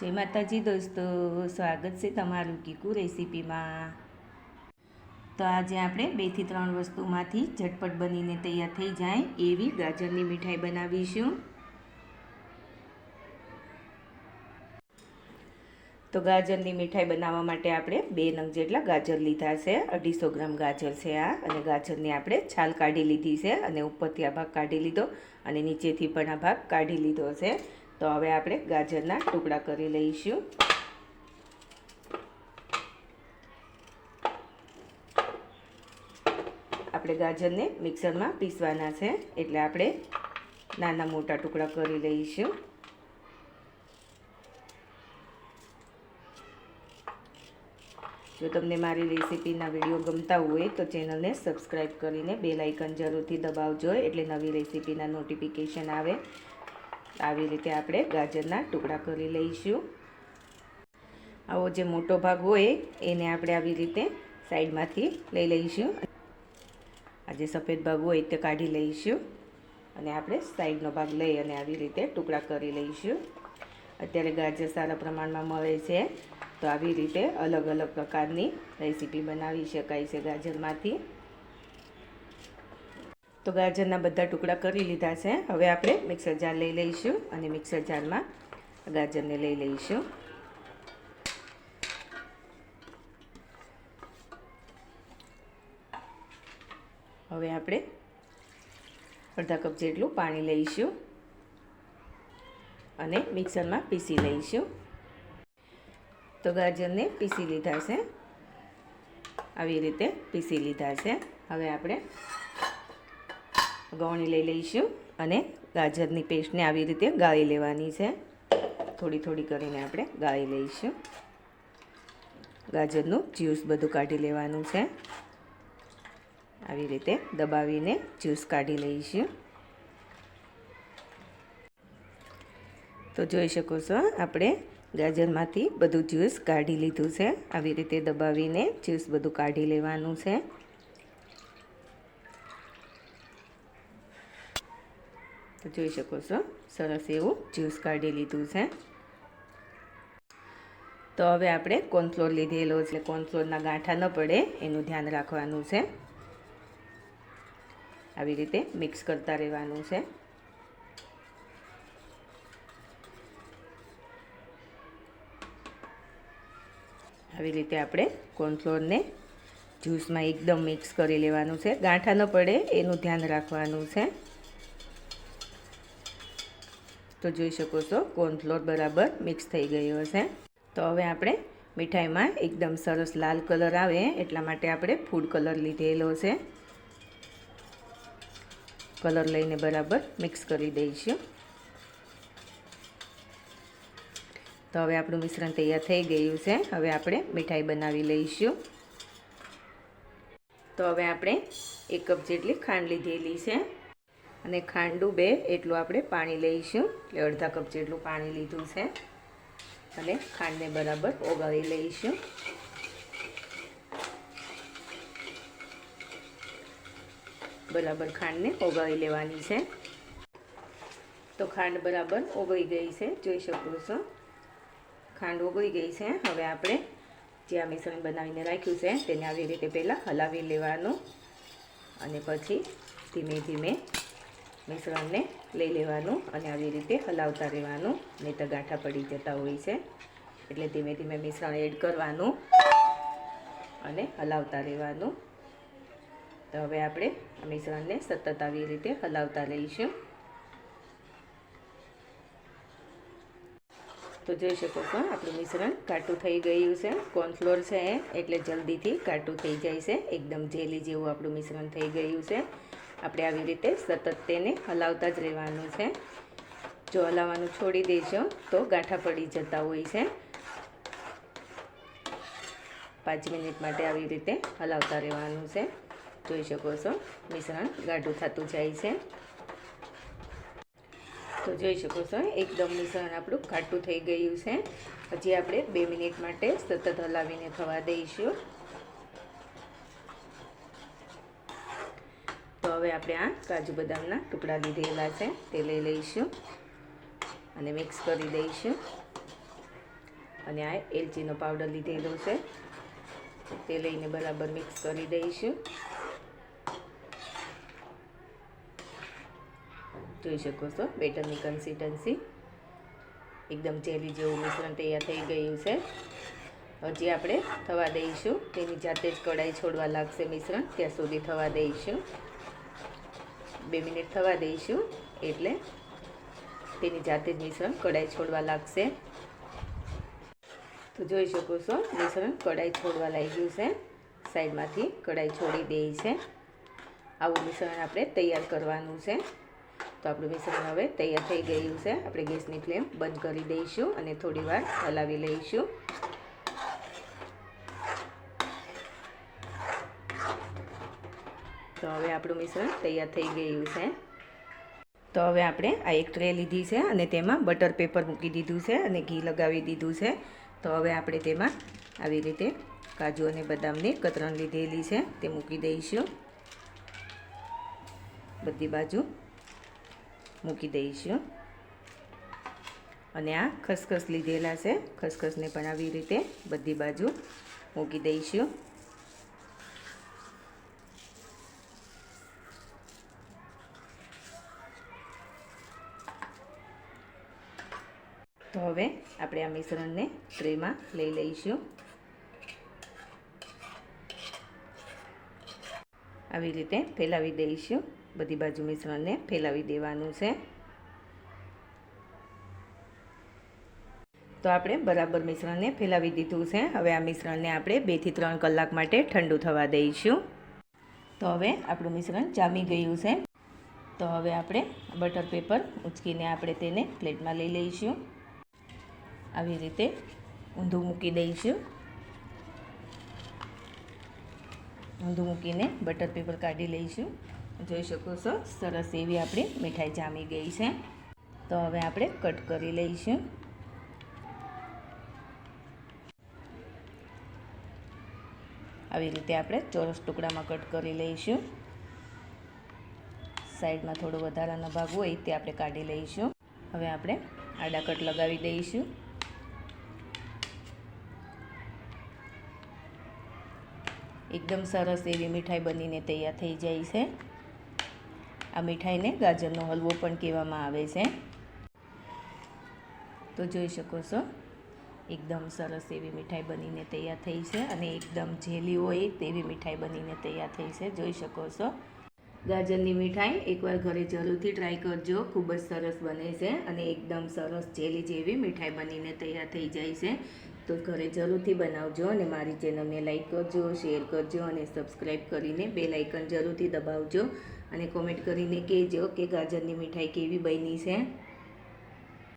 જય માતાજી દોસ્તો, સ્વાગત છે તમારું કીકુ રેસીપીમાં. તો આજે આપણે બેથી ત્રણ વસ્તુમાંથી ઝટપટ બનીને તૈયાર થઈ જાય એવી ગાજરની મીઠાઈ બનાવીશું. તો ગાજરની મીઠાઈ બનાવવા માટે આપણે બે નંગ જેટલા ગાજર લીધા છે, અઢીસો ગ્રામ ગાજર છે આ, અને ગાજરની આપણે છાલ કાઢી લીધી છે, અને ઉપરથી આ ભાગ કાઢી લીધો, અને નીચેથી પણ આ ભાગ કાઢી લીધો છે. તો હવે આપણે ગાજરના ટુકડા કરી લઈશું. આપણે ગાજરને મિક્સરમાં પીસવાના છે, એટલે આપણે નાના મોટા ટુકડા કરી લઈશું. જો તમને મારી રેસીપીના વીડિયો ગમતા હોય તો ચેનલને સબસ્ક્રાઈબ કરીને બે લાઇકન જરૂરથી દબાવજો, એટલે નવી રેસીપીના નોટિફિકેશન આવે. આવી રીતે આપણે ગાજરના ટુકડા કરી લઈશું. આવો જે મોટો ભાગ હોય એને આપણે આવી રીતે સાઈડમાંથી લઈ લઈશું. આ જે સફેદ ભાગ હોય તે કાઢી લઈશું અને આપણે સાઈડનો ભાગ લઈ અને આવી રીતે ટુકડા કરી લઈશું. અત્યારે ગાજર સારા પ્રમાણમાં મળે છે, તો આવી રીતે અલગ અલગ પ્રકારની રેસીપી બનાવી શકાય છે ગાજરમાંથી. તો ગાજરના બધા ટુકડા કરી લીધા છે. હવે આપણે મિક્સર જાર લઈ લઈશું અને મિક્સર જારમાં ગાજરને લઈ લઈશું. હવે આપણે અડધા કપ જેટલું પાણી લઈશું અને મિક્સરમાં પીસી લઈશું. તો ગાજરને પીસી લીધા છે. આવી રીતે પીસી લીધા છે. હવે આપણે ગવણી લઈ લઈશું અને ગાજરની પેસ્ટને આવી રીતે ગાળી લેવાની છે. થોડી થોડી કરીને આપણે ગાળી લઈશું. ગાજરનું જ્યુસ બધું કાઢી લેવાનું છે. આવી રીતે દબાવીને જ્યુસ કાઢી લઈશું. તો જોઈ શકો છો, આપણે ગાજરમાંથી બધું જ્યુસ કાઢી લીધું છે. આવી રીતે દબાવીને જ્યુસ બધું કાઢી લેવાનું છે. તો જોઈ શકો છો. સરસ એવું જ્યુસ કાઢી લીધું છે. તો હવે આપણે કોર્નફ્લોર લીધેલો એટલે કોર્નફ્લોરના ગાંઠા ન પડે, એનું ધ્યાન રાખવાનું છે. આવી રીતે મિક્સ કરતા રહેવાનું છે. આવી રીતે આપણે કોર્નફ્લોરને જ્યુસમાં એકદમ મિક્સ કરી લેવાનું છે. ગાંઠા ન પડે, એનું ધ્યાન રાખવાનું છે. તો જોઈ શકો છો, કોર્નફ્લોર બરાબર મિક્સ થઈ ગયો છે તો હવે આપણે મીઠાઈમાં એકદમ સરસ લાલ કલર આવે, એટલા માટે આપણે ફૂડ કલર લીધેલો છે. કલર લઈને બરાબર મિક્સ કરી દઈશું. તો હવે આપણું મિશ્રણ તૈયાર થઈ ગયું છે, હવે આપણે મીઠાઈ બનાવી લઈશું. તો હવે આપણે એક કપ જેટલી ખાંડ લીધેલી છે. અને ખાંડું બે એટલું આપણે પાણી લઈશું. એટલે અડધા કપ જેટલું પાણી લીધું છે. અને ખાંડને બરાબર ઓગાળી લઈશું. બરાબર ખાંડને ઓગાળી લેવાની છે. તો ખાંડ બરાબર ઓગળી ગઈ છે. જોઈ શકો છો. ખાંડ ઓગળી ગઈ છે. હવે આપણે જે આ મિશ્રણ બનાવીને રાખ્યું છે, તેને આવી રીતે પહેલાં હલાવી લેવાનું. અને પછી ધીમે ધીમે મિશ્રણને લઈ લેવાનું અને આવી રીતે હલાવતા રહેવાનું. નહીં તો ગાંઠા પડી જતા હોય છે. એટલે ધીમે ધીમે મિશ્રણ એડ કરવાનું અને હલાવતા રહેવાનું. તો હવે આપણે મિશ્રણને સતત આવી રીતે હલાવતા રહીશું. તો જોઈ શકો છો, આપણું મિશ્રણ કાટું થઈ ગયું છે. કોર્નફ્લોર છે એટલે જલ્દીથી કાટું થઈ જાય છે. એકદમ જેલી જેવું આપણું મિશ્રણ થઈ ગયું છે. આપણે આવી રીતે સતત તેને હલાવતા જ રહેવાનું છે. જો હલાવવાનું છોડી દેજો, તો ગાંઠા પડી જતા હોય છે. પાંચ મિનિટ માટે આવી રીતે હલાવતા રહેવાનું છે. જોઈ શકો છો, મિશ્રણ ગાઢું થતું જાય છે. તો જોઈ શકો છો, એકદમ મિશ્રણ આપણું ઘાટું થઈ ગયું છે. હજી આપણે બે મિનિટ માટે સતત હલાવીને થવા દઈશું. તો હવે આપણે આ કાજુ બદામના ટુકડા લીધેલા છે, તે લઈ લઈશું અને મિક્સ કરી દઈશું. અને આ એલચીનો પાવડર લીધેલો છે, તે લઈને બરાબર મિક્સ કરી દઈશું. જોઈ શકો છો, બેટરની કન્સિસ્ટન્સી એકદમ જેલી જેવું મિશ્રણ તૈયાર થઈ ગયું છે. હજી આપણે થવા દઈશું, તેની જાતે જ કઢાઈ છોડવા લાગશે મિશ્રણ, ત્યાં સુધી થવા દઈશું. બે મિનિટ થવા દઈશું. એટલે તેની જાતે જ મિશ્રણ કઢાઈ છોડવા લાગશે. તો જોઈ શકો છો, મિશ્રણ કઢાઈ છોડવા લાગ્યું છે. સાઈડમાંથી કઢાઈ છોડી દે છે. આવું મિશ્રણ આપણે તૈયાર કરવાનું છે. તો આપણું મિશ્રણ હવે તૈયાર થઈ ગયું છે. આપણે ગેસની ફ્લેમ બંધ કરી દઈશું અને થોડી વાર હલાવી લઈશું. તો હવે આપણું મિશ્રણ તૈયાર થઈ ગયું છે. તો હવે આપણે આ એક ટ્રે લીધી છે અને તેમાં બટર પેપર મૂકી દીધું છે અને ઘી લગાવી દીધું છે. તો હવે આપણે તેમાં આવી રીતે કાજુ અને બદામની કતરણ લીધેલી છે, તે મૂકી દઈશું. બધી બાજુ મૂકી દઈશું. અને આ ખસખસ લીધેલા છે, ખસખસને પણ આવી રીતે બધી બાજુ મૂકી દઈશું. તો હવે આપણે આ મિશ્રણને ટ્રેમાં લઈ લઈશું. આવી રીતે ફેલાવી દઈશું. બધી બાજુ મિશ્રણને ફેલાવી દેવાનું છે. તો આપણે બરાબર મિશ્રણને ફેલાવી દીધું છે. હવે આ મિશ્રણને આપણે બેથી ત્રણ કલાક માટે ઠંડુ થવા દઈશું. તો હવે આપણું મિશ્રણ જામી ગયું છે. તો હવે આપણે બટર પેપર ઉચકીને આપણે તેને પ્લેટમાં લઈ લઈશું. આવી રીતે ઊંધું મૂકી દઈશું. ઊંધું મૂકીને બટર પેપર કાઢી લઈશું. જોઈ શકો છો, સરસ એવી આપણી મીઠાઈ જામી ગઈ છે. તો હવે આપણે કટ કરી લઈશું. આવી રીતે આપણે ચોરસ ટુકડામાં કટ કરી લઈશું. સાઈડમાં થોડો વધારાનો ભાગ હોય તે આપણે કાઢી લઈશું. હવે આપણે આડા કટ લગાવી દઈશું. એકદમ સરસ એવી મીઠાઈ બનીને તૈયાર થઈ જાય છે. આ મીઠાઈને ગાજરનો હલવો પણ કહેવામાં આવે છે. તો જોઈ શકો છો, એકદમ સરસ એવી મીઠાઈ બનીને તૈયાર થઈ છે અને એકદમ જેલી હોય તેવી મીઠાઈ બનીને તૈયાર થઈ છે. જોઈ શકો છો, ગાજરની મીઠાઈ એકવાર ઘરે જરૂરથી ટ્રાય કરજો, ખૂબ જ સરસ બને છે અને એકદમ સરસ જેલી જેવી મીઠાઈ બનીને તૈયાર થઈ જાય છે. તો ઘરે જરૂરથી બનાવજો અને મારી ચેનલને લાઈક કરજો શેર કરજો અને સબસ્ક્રાઈબ કરીને બે લાઇકન જરૂરથી દબાવજો અને કોમેન્ટ કરીને કહેજો કે ગાજરની મીઠાઈ કેવી બની છે.